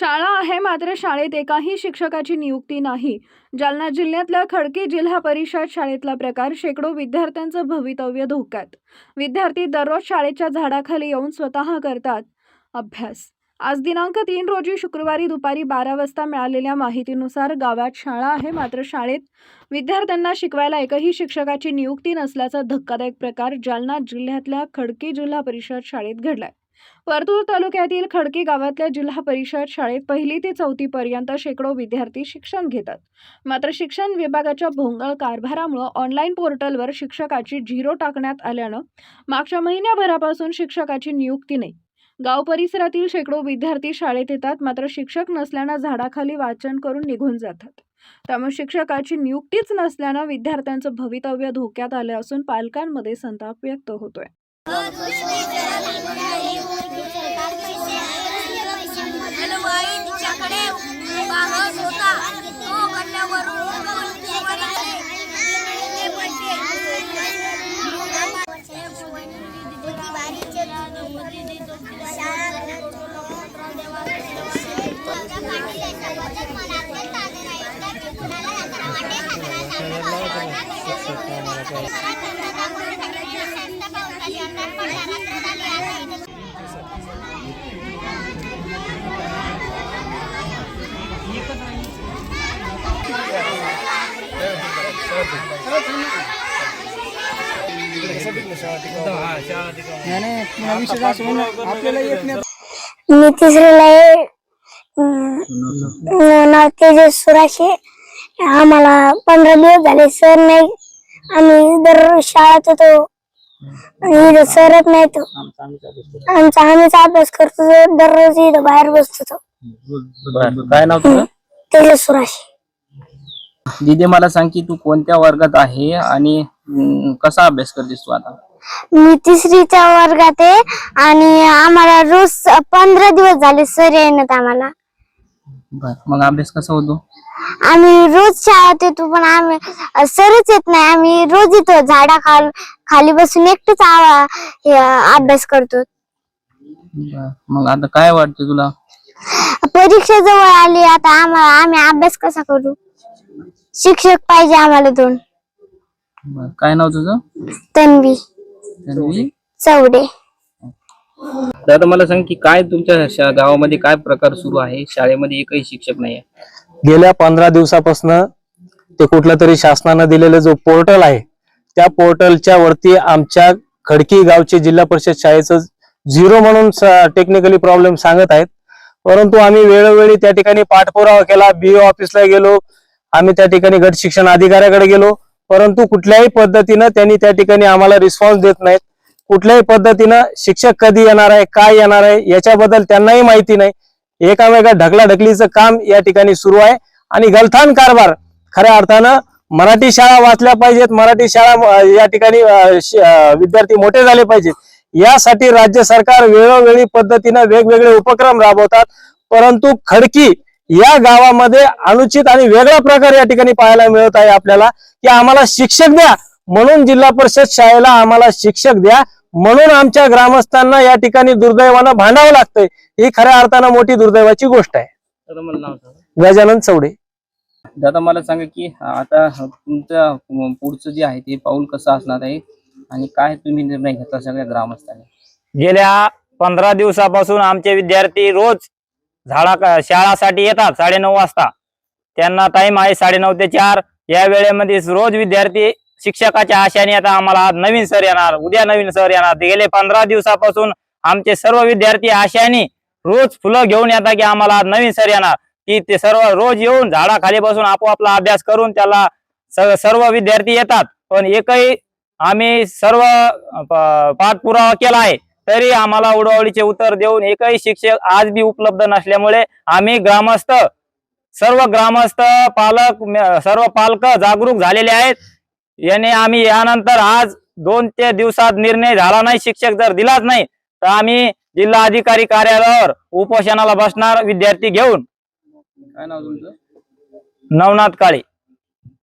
शाळा आहे मात्र शाळेत एकाही शिक्षकाची नियुक्ती नाही. जालना जिल्ह्यातल्या खडकी जिल्हा परिषद शाळेतला प्रकार शेकडो विद्यार्थ्यांचं भवितव्य धोक्यात. विद्यार्थी दररोज शाळेच्या झाडाखाली येऊन स्वतः करतात. अभ्यास. आज दिनांक तीन रोजी शुक्रवारी दुपारी बारा वाजता मिळालेल्या माहितीनुसार गावात शाळा आहे मात्र शाळेत विद्यार्थ्यांना शिकवायला एकही शिक्षकाची नियुक्ती नसल्याचा धक्कादायक प्रकार जालना जिल्ह्यातल्या खडकी जिल्हा परिषद शाळेत घडलाय. परतूर तालुक्यातील खडकी गावातल्या जिल्हा परिषद शाळेत पहिली ते चौथी पर्यंत शेकडो विद्यार्थी शिक्षण घेतात. मात्र शिक्षण विभागाच्या भोंगळ कारभारामुळे ऑनलाईन पोर्टलवर शिक्षकाची झिरो टाकण्यात आल्यानं मागच्या महिन्याभरापासून शिक्षकाची नियुक्ती नाही. गाव परिसरातील शेकडो विद्यार्थी शाळेत येतात मात्र शिक्षक नसल्यानं झाडाखाली वाचन करून निघून जातात. त्यामुळे शिक्षकाची नियुक्तीच नसल्यानं विद्यार्थ्यांचं भवितव्य धोक्यात आलं असून पालकांमध्ये संताप व्यक्त होतोय. मी तिसरीला आहे अं, नाव तेजस सुराशे आम्हाला पंधरा दिवस झाले सर नाही आम्ही दररोज शाळेत होतो. आणि इथं सरच नाही तो. आमचा आम्हीच अभ्यास करतो. दररोज इथं बाहेर बसतो तो. बरं. काय नाव तुझं? सुराशे. दिदी मला सांग की तू कोणत्या वर्गात आहे आणि कसा अभ्यास करतेस तू आता? मी तिसरीच्या वर्गात आहे आणि आम्हाला रोज पंधरा दिवस झाले सर येणार आम्हाला. बर मग अभ्यास कसा होतो? आम्ही रोज शाळेत येतो पण आम्ही सरच येत नाही. आम्ही रोज येतो झाडा खाल खाली बसून एकटेच आवा- हे, अभ्यास करतो. बर. मग आता काय वाटतं तुला? परीक्षा जवळ आली आता आम्हाला आम्ही अभ्यास कसा करू? शिक्षक पाहिजे आम्हाला दोन. बर. काय नाव तुझं? तन्वी. तन्वी? चौडे. तर मला सांग की काय तुमच्या शा- गावामध्ये काय प्रकार सुरू आहे? शाळेमध्ये एकही शिक्षक नाही आहे गेल्या पंधरा दिवसापासून ते कुठलं तरी शासनानं दिलेलं जो पोर्टल आहे त्या पोर्टलच्या वरती आमच्या खडकी गावचे जिल्हा परिषद शाळेचं झिरो म्हणून टेक्निकली प्रॉब्लेम सांगत आहेत. परंतु आम्ही वेळोवेळी त्या ठिकाणी पाठपुरावा केला बीओ ऑफिसला गेलो आम्ही त्या ठिकाणी गट शिक्षण अधिकाऱ्याकडे गेलो. परंतु कुठल्याही पद्धतीनं त्यांनी त्या ठिकाणी आम्हाला रिस्पॉन्स देत नाहीत. कुठल्याही पद्धतीनं शिक्षक कधी येणार आहे काय येणार आहे याच्याबद्दल त्यांनाही माहिती नाही. एकामेका ढकलाढकलीचं काम या ठिकाणी सुरू आहे. आणि गलथान कारभार खऱ्या अर्थानं मराठी शाळा वाचल्या पाहिजेत. मराठी शाळा या ठिकाणी विद्यार्थी मोठे झाले पाहिजेत. यासाठी राज्य सरकार वेळोवेळी पद्धतीनं वेगवेगळे उपक्रम राबवतात. परंतु खडकी या गावामध्ये अनुचित आणि वेगळा प्रकार या ठिकाणी पाहायला मिळत आहे आपल्याला की आम्हाला शिक्षक द्या. म्हणून जिल्हा परिषद शाळेला आम्हाला शिक्षक द्या. म्हणून आमच्या ग्रामस्थांना या ठिकाणी दुर्दैवानं भांडावं लागतंय. ही खऱ्या अर्थानं मोठी दुर्दैवाची गोष्ट आहे. तर मला नाव सांग. गजानन चौडे. दादा मला सांगा की आता तुमचं पुढचं जे आहे ते पाऊल कसं असणार आहे आणि काय तुम्ही निर्णय घेतला सगळ्या ग्रामस्थांनी? गेल्या पंधरा दिवसापासून आमचे विद्यार्थी रोज झाडा शाळासाठी येतात साडेनऊ वाजता. त्यांना टाइम आहे साडेनऊ ते चार. या वेळेमध्ये रोज विद्यार्थी शिक्षकाच्या आशाने आता आम्हाला आज नवीन सर येणार उद्या नवीन सर येणार. गेले पंधरा दिवसापासून आमचे सर्व विद्यार्थी आशाने रोज फुलं घेऊन येतात की आम्हाला आज नवीन सर येणार. की ते सर्व रोज येऊन झाडाखाली बसून आपोआपला अभ्यास करून त्याला सर्व विद्यार्थी येतात. पण एकही आम्ही सर्व पाठपुरावा केला आहे तरी आम्हाला उडवडीचे उत्तर देऊन एकही शिक्षक आज बी उपलब्ध नसल्यामुळे आम्ही ग्रामस्थ सर्व ग्रामस्थ पालक सर्व पालक जागरूक झालेले आहेत. याने आम्ही यानंतर आज दोन ते दिवसात निर्णय झाला नाही शिक्षक जर दिलाच नाही तर आम्ही जिल्हा अधिकारी कार्यालयावर उपोषणाला बसणार विद्यार्थी घेऊन. काय नाव तुमचं? नवनाथ काळे.